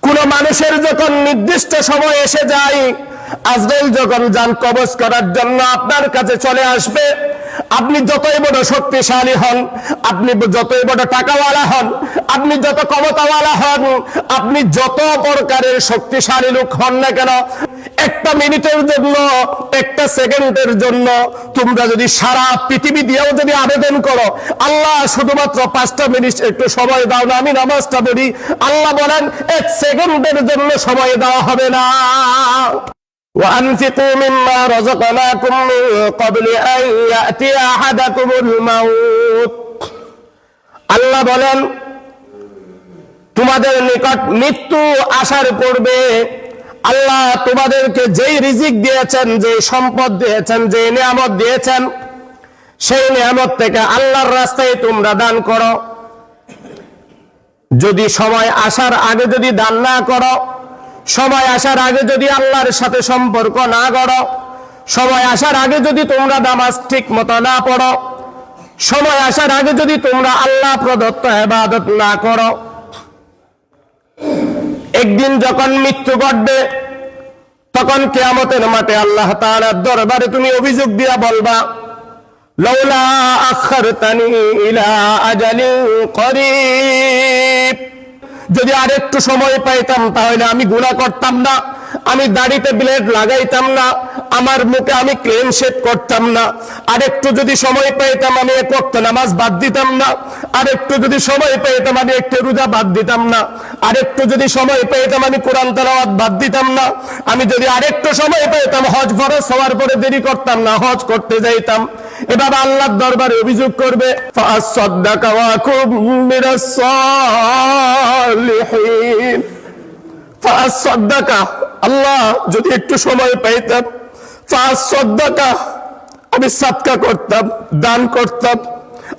কোন মানুষের যখন নির্দিষ্ট সময় এসে যায়, আজরাইল যখন যান কবজ করার জন্য আপনার কাছে চলে আসবে আপনি যতই বড় শক্তিশালী হন, আপনি যতই বড় টাকাওয়ালা হন, আপনি যত ক্ষমতাওয়ালা হন, আপনি যত প্রকারের শক্তিশালী লোক হন না কেন, একটা মিনিটের জন্য, একটা সেকেন্ডের জন্য তোমরা যদি সারা পৃথিবী দিয়েও যদি আবেদন করো, আল্লাহ শুধুমাত্র পাঁচটা মিনিট একটু সময় দাও না, আমি নামাজটা বলি আল্লাহ বলেন, এক সেকেন্ডের জন্য সময় দেওয়া হবে না। وأنفقوا مما رزقناكم من قبل أن يأتي أحدكم الموت আল্লাহ বলেন তোমাদের নিকট মৃত্যু আসার পূর্বে আল্লাহ তোমাদেরকে যেই রিজিক দিয়েছেন যে সম্পদ দিয়েছেন যে নিয়ামত দিয়েছেন সেই নিয়ামত থেকে আল্লাহর রাস্তায় তোমরা দান করো যদি সময় আসার আগে যদি দান না করো সময় আসার আগে যদি আল্লাহর সাথে সম্পর্ক না করো সময় আসার আগে যদি তোমরা নামাজ ঠিক মতো না পড়ো সময় আসার আগে যদি তোমরা আল্লাহ প্রদত্ত এবাদত না করো। একদিন যখন মৃত্যু ঘটবে, তখন কেয়ামতের মাঠে আল্লাহ তাআলার দরবারে তুমি অভিযোগ দিয়া বলবা লৌলা আখারতানি ইলা আজালিন করিব। যদি আরেকটু সময় পাইতাম তাহলে আমি গুণা করতাম না, আমি দাড়িতে ব্লেড লাগাইতাম না, আমার মুখে আমি ক্লেম শেপ করতাম না। আর একটু যদি সময় পাইতাম আমি এক নামাজ বাদ দিতাম না, আরেকটু যদি সময় পাইতাম আমি একটু রোজা বাদ দিতাম না। আরেকটু যদি সময় পেতাম, আমি কোরআন তেলাওয়াত বাদ দিতাম না। আমি যদি আরেকটু সময় পেতাম, হজ ফরজ হওয়ার পরে দেরি করতাম না, হজ করতে যাইতাম। এভাবে আল্লাহর দরবারে অভিযোগ করবে আল্লাহ যদি একটু সময় পাইতাম আমি সাদকা করতাম, দান করতাম,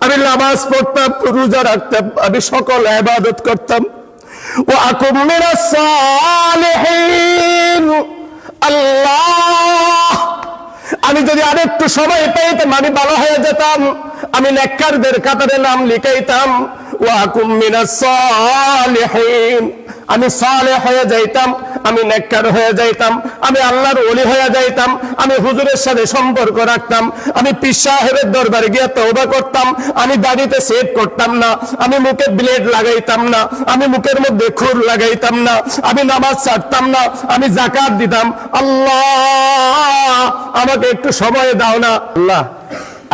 আমি নামাজ পড়তাম, রোজা রাখতাম, আমি সকল ইবাদত করতাম। ও من الصالحين. الله আমি যদি আরেকটু সময় পেতাম, আমি ভালো হয়ে যেতাম। আমি নেককারদের কাতারে নাম লিখাইতাম। ওয়াকুম মিনাস সালিহিন। আমি সালে হয়ে যাইতাম, আমি নেককার হয়ে যাইতাম, আমি আল্লাহর ওলি হয়ে যাইতাম, আমি হুজুরের সাথে সম্পর্ক রাখতাম, আমি পীর সাহেবের দরবারে গিয়ে তওবা করতাম, আমি দাড়িতে সেভ করতাম না, আমি মুখে ব্লেড লাগাইতাম না, আমি মুখের মধ্যে খুর লাগাইতাম না, আমি নামাজ ছাড়তাম না, আমি জাকাত দিতাম। আল্লাহ, আমাকে একটু সময় দাও না। আল্লাহ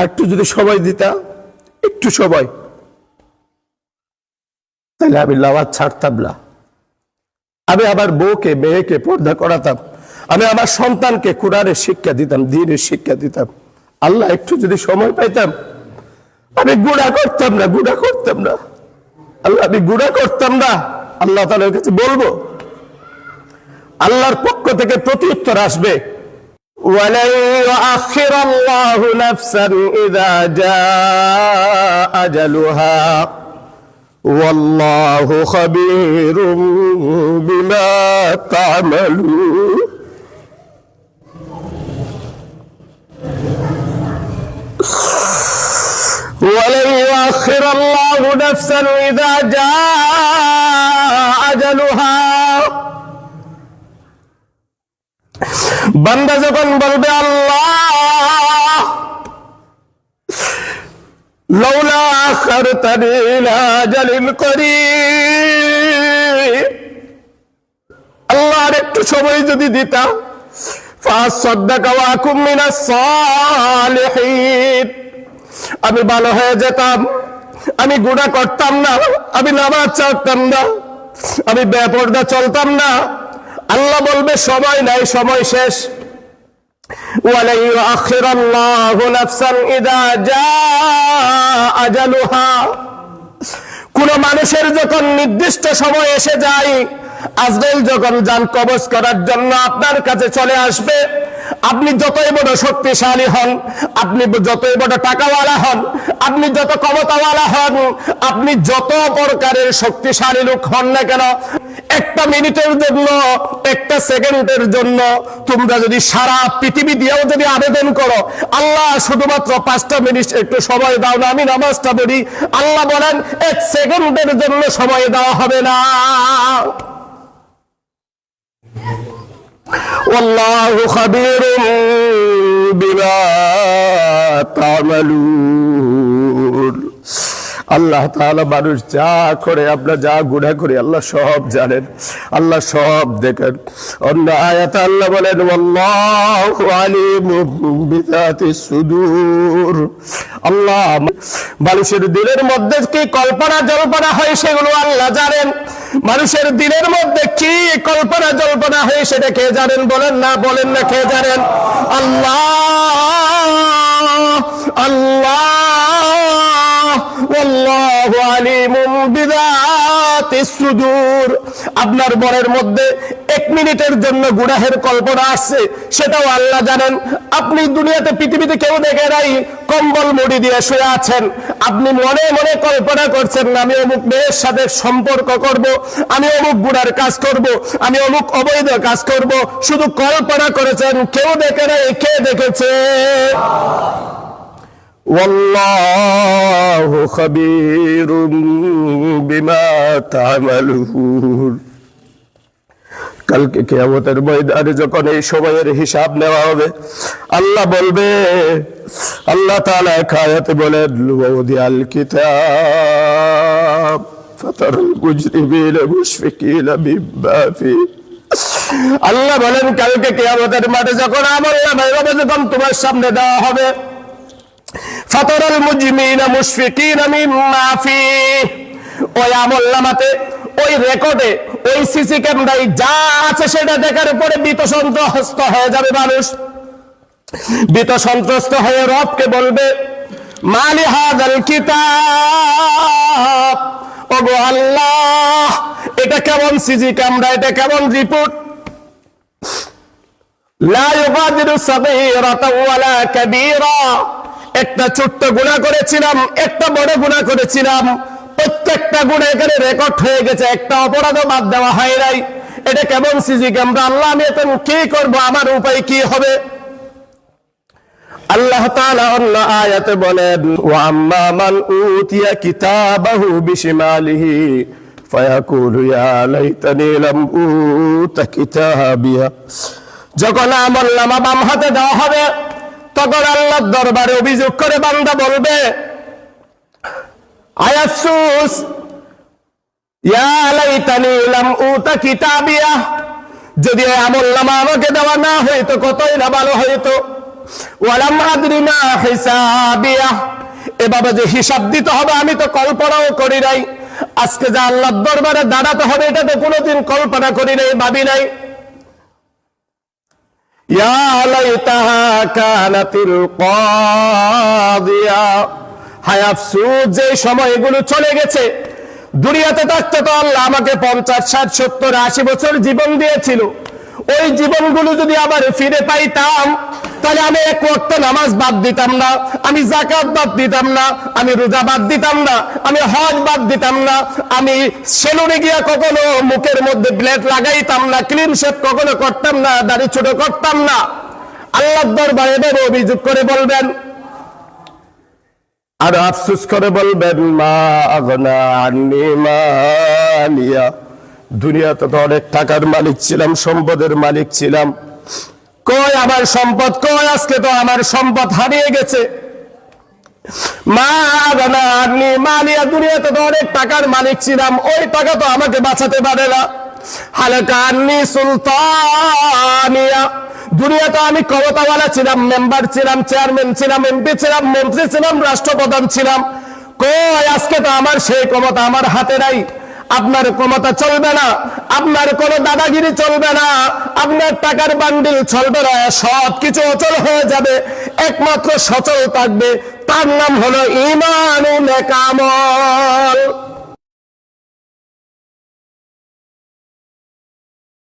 একটু যদি সময় দিতা, একটু সময়। তাহলে আমি লাওয়াত ছাড়তাম না। আমি আমার বউকে, মেয়েকে পর্দা করাতাম। আমি আমার সন্তানকে কোরআনের শিক্ষা দিতাম, দিনের শিক্ষা দিতাম। আল্লাহ, একটু যদি সময় পাইতাম, আমি গুড়া করতাম না গুড়া করতাম না। আল্লাহ, আমি গুড়া করতাম না। আল্লাহ তালের কাছে বলব, আল্লাহর পক্ষ থেকে প্রতি উত্তর আসবে ওয়ালাই والله خبير بما تعملون ولن يؤخر الله نفسا إذا جاء أجلها বান্দা যখন বলবে আল্লাহ লৌলা আখারতানি ইলা আজালিন করিব আল্লাহ আর একটু সময় যদি দিতাম। আমি ভালো হয়ে যেতাম। আমি গুনাহ করতাম না। আমি নামাজ ছাড়তাম না। আমি বেপরদা চলতাম না। আল্লাহ বলবে, সময় নাই, সময় শেষ। ولن يؤخر الله نفسا إذا جاء أجلها কোন মানুষের যখন নির্দিষ্ট সময় এসে যায় আজরাইল যখন যান কবজ করার জন্য আপনার কাছে চলে আসবে আপনি যতই বড় শক্তিশালী হন, আপনি যতই বড় টাকাওয়ালা হন, আপনি যত ক্ষমতাওয়ালা হন, আপনি যত প্রকারের শক্তিশালী লোক হন না কেন, একটা মিনিটের জন্য, একটা সেকেন্ডের জন্য তোমরা যদি সারা পৃথিবী দিয়েও যদি আবেদন করো, আল্লাহ শুধুমাত্র পাঁচটা মিনিট একটু সময় দাও না, আমি নামাজটা বলি আল্লাহ বলেন, এক সেকেন্ডের জন্য সময় দেওয়া হবে না। والله خبير بما تعملون. আল্লাহ তাআলা মানুষ যা করে, আমরা যা গুনাহ করি, আল্লাহ সব জানেন, আল্লাহ সব দেখেন। অন্য আয়াতে আল্লাহ বলেন সুদূর। আল্লাহ মানুষের দিলের মধ্যে কি কল্পনা জল্পনা হয় সেগুলো আল্লাহ জানেন। মানুষের দিলের মধ্যে কি কল্পনা জল্পনা হয় সেটা কে জানেন বলেন না? বলেন না কে জানেন? আল্লাহ আল্লাহ। আপনার মনের মধ্যে এক মিনিটের জন্য গুড়াহের কল্পনা আসছে সেটাও আল্লাহ জানেন। আপনি দুনিয়াতে, পৃথিবীতে কেউ দেখে নাই, কম্বল মুড়ি দিয়ে শুয়ে আছেন। আপনি মনে মনে কল্পনা করছেন, আমি অমুক মেয়ের সাথে সম্পর্ক করব, আমি অমুক গুণার কাজ করব, আমি অমুক অবৈধ কাজ করব। শুধু কল্পনা করেছেন, কেউ দেখে নাই, কে দেখেছে? والله خبير بما تعملون কালকে কেয়ামতের ময়দানে যখন এই সময়ের হিসাব নেওয়া হবে আল্লাহ বলবে আল্লাহ তাআলা এক আয়াতে বলেন ওয়াদিয়াল কিতাব ফাতারাল মুজরিমিনা মুশফিকিনা মিম্মা ফিহি আল্লাহ বলেন কালকে কেয়ামতের মাঠে যখন আমল নামায় যখন তোমার সামনে দেওয়া হবে ফাতারাল ওই ওই রেকর্ডে, ওই সিসি ক্যামেরায় যা আছে সেটা দেখার পরে হয়ে যাবে মানুষ। হয়ে রবকে বলবে, মালি হাদাল কিতাব। ওগো আল্লাহ, এটা কেমন সিজি ক্যামেরা, এটা কেমন রিপোর্ট? লা ইউগাদিরু সাগীরাতাও ওয়ালা কাবীরা। একটা ছোট্ট গুনাহ করেছিলাম, একটা বড় গুনাহ করেছিলাম। প্রত্যেকটা গুণা এখানে রেকর্ড হয়ে গেছে, একটা অপরাধও বাদ দেওয়া হয় নাই। এটা কেমন সিজি ক্যামেরা আল্লাহ, আমি এখন কি করব? আমার উপায় কি হবে? আল্লাহ তাআলা অন্য আয়াতে বলেন, ওয়া আম্মা মান উতিয়া কিতাবাহু বিশিমালিহি, ফায়াকুলু ইয়া লাইতানি লাম উতা কিতাবিয়া। যখন আমল নামা বাম হাতে দেওয়া হবে তখন আল্লাহর দরবারে অভিযোগ করে, বান্দা বলবে, আয়াসুস যদি আমল নামা আমাকে দেওয়া না হইতো, কতই না ভালো হইতো। এভাবে যে হিসাব দিতে হবে, আমি তো কল্পনাও করি নাই। আজকে যে আল্লাহর দরবারে দাঁড়াতে হবে এটা তো কোনোদিন কল্পনা করি নাই, ভাবি নাই ইয়া লাইতাহা কানাতিল কাদিয়া হায় আফসুস যে সময়গুলো চলে গেছে, দুনিয়াতে থাকতে তো আল্লাহ আমাকে পঞ্চাশ, ষাট, সত্তর, আশি বছর জীবন দিয়েছিল। ওই জীবনগুলো যদি আবার ফিরে পাইতাম তাহলে আমি এক ওয়াক্ত নামাজ বাদ দিতাম না, আমি জাকাত বাদ দিতাম না, আমি রোজা বাদ দিতাম না, আমি হজ বাদ দিতাম না, আমি সেলুনে গিয়া কখনো মুখের মধ্যে ব্লেড লাগাইতাম না, ক্লিন শেপ কখনো করতাম না, দাড়ি ছোট করতাম না। আল্লাহর দরবারে এভাবে অভিযোগ করে বলবেন, আর আফসুস করে বলবেন, মা আগনা দুনিয়াতে তো অনেক টাকার মালিক ছিলাম, সম্পদের মালিক ছিলাম। কই আমার সম্পদ? কই আজকে তো আমার সম্পদ হারিয়ে গেছে? মা তো অনেক টাকার মালিক ছিলাম, ওই টাকা তো আমাকে বাঁচাতে পারে না। আমি ক্ষমতাওয়ালা ছিলাম, মেম্বার ছিলাম, চেয়ারম্যান ছিলাম, এমপি ছিলাম, মন্ত্রী ছিলাম, রাষ্ট্রপ্রধান ছিলাম। কই আজকে তো আমার সেই ক্ষমতা আমার হাতে নাই। আপনার ক্ষমতা চলবে না। আপনার কোন দাদাগিরি চলবে না। আপনার টাকার বান্ডিল চলবে না। সব কিছু অচল হয়ে যাবে। একমাত্র সচল থাকবে। তার নাম হলো ইমান কামল